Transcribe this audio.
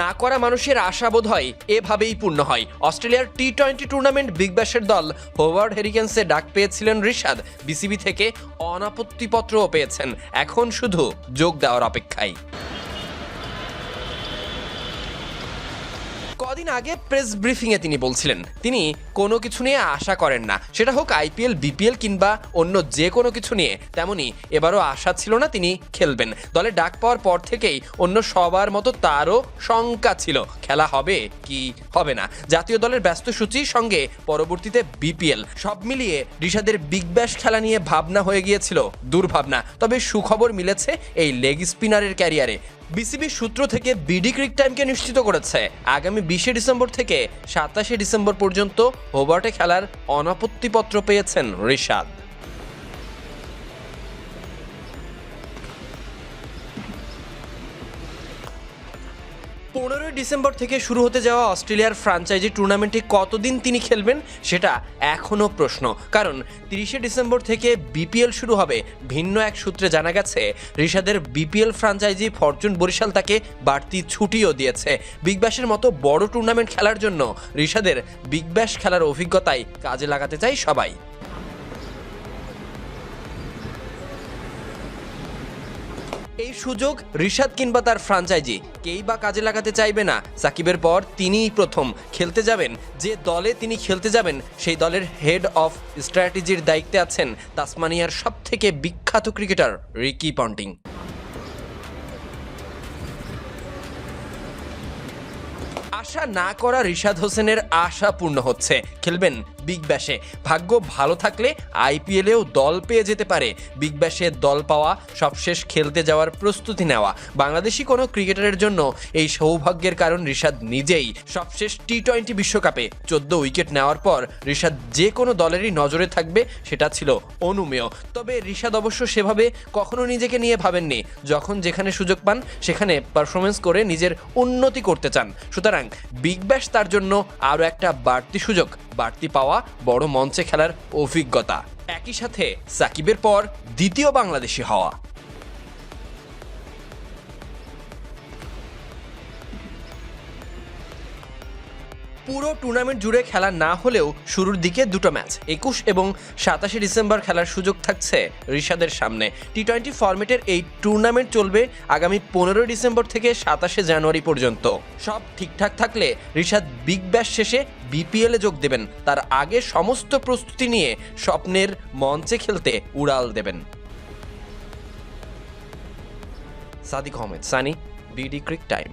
না করা মানুষের আশা বোধ হয়, এভাবেই পূর্ণ হয়। অস্ট্রেলিয়ার টি টোয়েন্টি টুর্নামেন্ট বিগ ব্যাশের দল হোভার্ড হেরিকেন্সে ডাক পেয়েছিলেন ঋষাদ বিসিবি থেকে অনাপত্তিপত্রও পেয়েছেন। এখন শুধু যোগ দেওয়ার অপেক্ষায়। কদিন আগে প্রেস ব্রিফিংয়ে তিনি বলছিলেন, তিনি কোনো কিছু নিয়ে আশা করেন না। সেটা হোক আইপিএল, বিপিএল কিংবা অন্য যে কোনো কিছু নিয়ে, তেমনি এবারও আশা ছিল না তিনি খেলবেন। দলে ডাক পাওয়ার পর থেকেই অন্য সবার মতো তারও শঙ্কা ছিল। খেলা হবে কি হবে না? জাতীয় দলের ব্যস্ত সূচির সঙ্গে পরবর্তীতে বিপিএল। সব মিলিয়ে ঋষাদের বিগ ব্যাশ খেলা নিয়ে ভাবনা হয়ে গিয়েছিল দুর্ভাবনা। তবে সুখবর মিলেছে এই লেগ স্পিনারের ক্যারিয়ারে। বিসিবি সূত্র থেকে বিডি ক্রিক টাইমকে নিশ্চিত করেছে। আগামী বিশে ডিসেম্বর থেকে সাতাশে ডিসেম্বর পর্যন্ত হোবার্টে খেলার অনাপত্তিপত্র পেয়েছেন ঋষাদ পনেরোই ডিসেম্বর থেকে শুরু হতে যাওয়া অস্ট্রেলিয়ার ফ্রাঞ্চাইজি টুর্নামেন্টে কতদিন তিনি খেলবেন সেটা এখনও প্রশ্ন। কারণ তিরিশে ডিসেম্বর থেকে বিপিএল শুরু হবে। ভিন্ন এক সূত্রে জানা গেছে ঋষাদের বিপিএল ফ্রাঞ্চাইজি ফরচুন বরিশাল তাকে বাড়তি ছুটিও দিয়েছে। বিগ ব্যাশের মতো বড় টুর্নামেন্ট খেলার জন্য ঋষাদের বিগ ব্যাশ খেলার অভিজ্ঞতাই কাজে লাগাতে চাই সবাই। এই সুযোগ রিশাদ কিংবা তার ফ্রাঞ্চাইজি কেই বা কাজে লাগাতে চাইবে না। সাকিবের পর তিনিই প্রথম খেলতে যাবেন। যে দলে তিনি খেলতে যাবেন, সেই দলের হেড অফ স্ট্র্যাটেজির দায়িত্বে আছেন তাসমানিয়ার সবথেকে বিখ্যাত ক্রিকেটার রিকি পন্টিং। আশা না করা রিশাদ হোসেনের আশা পূর্ণ হচ্ছে। খেলবেন বিগ ব্যাশে ভাগ্য ভালো থাকলে আইপিএলেও দল পেয়ে যেতে পারে। বিগ ব্যাশে দল পাওয়া, সবশেষ খেলতে যাওয়ার প্রস্তুতি নেওয়া। বাংলাদেশি কোনো ক্রিকেটারের জন্য এই সৌভাগ্যের কারণ রিশাদ নিজেই। সবশেষ টি টোয়েন্টি বিশ্বকাপে চোদ্দ উইকেট নেওয়ার পর রিশাদ যে কোনো দলেরই নজরে থাকবে সেটা ছিল অনুমেয়। তবে রিশাদ অবশ্য সেভাবে কখনো নিজেকে নিয়ে ভাবেননি। যখন যেখানে সুযোগ পান, সেখানে পারফরমেন্স করে নিজের উন্নতি করতে চান। সুতরাং বিগ ব্যাশ তার জন্য আরও একটা বাড়তি সুযোগ। বাড়তি পাওয়া বড় মঞ্চে খেলার অভিজ্ঞতা। একই সাথে সাকিবের পর দ্বিতীয় বাংলাদেশি হওয়া। পুরো টুর্নামেন্ট জুড়ে খেলা না হলেও শুরুর দিকে দুটো ম্যাচ, একুশ এবং সাতাশে ডিসেম্বর খেলার সুযোগ থাকছে ঋষাদের সামনে। টি টোয়েন্টি ফরম্যাটের এই টুর্নামেন্ট চলবে আগামী পনেরোই ডিসেম্বর থেকে সাতাশে জানুয়ারি পর্যন্ত। সব ঠিকঠাক থাকলে ঋষাদ বিগ ব্যাশ শেষে বিপিএলে যোগ দেবেন। তার আগে সমস্ত প্রস্তুতি নিয়ে স্বপ্নের মঞ্চে খেলতে উড়াল দেবেন। Sadiq Ahmed, Sunny BD Crictime